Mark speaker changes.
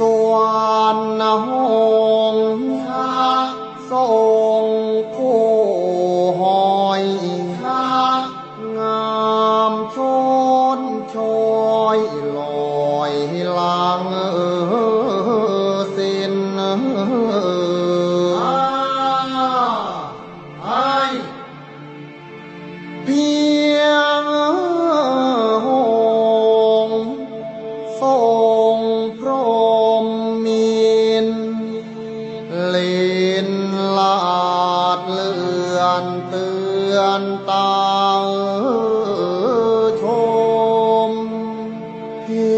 Speaker 1: สวรรณหงหาทรงผู้หอยหางามชนชอยลอยลางเออสินเออ ศีลละาดเลือนเตือนตาชมเพี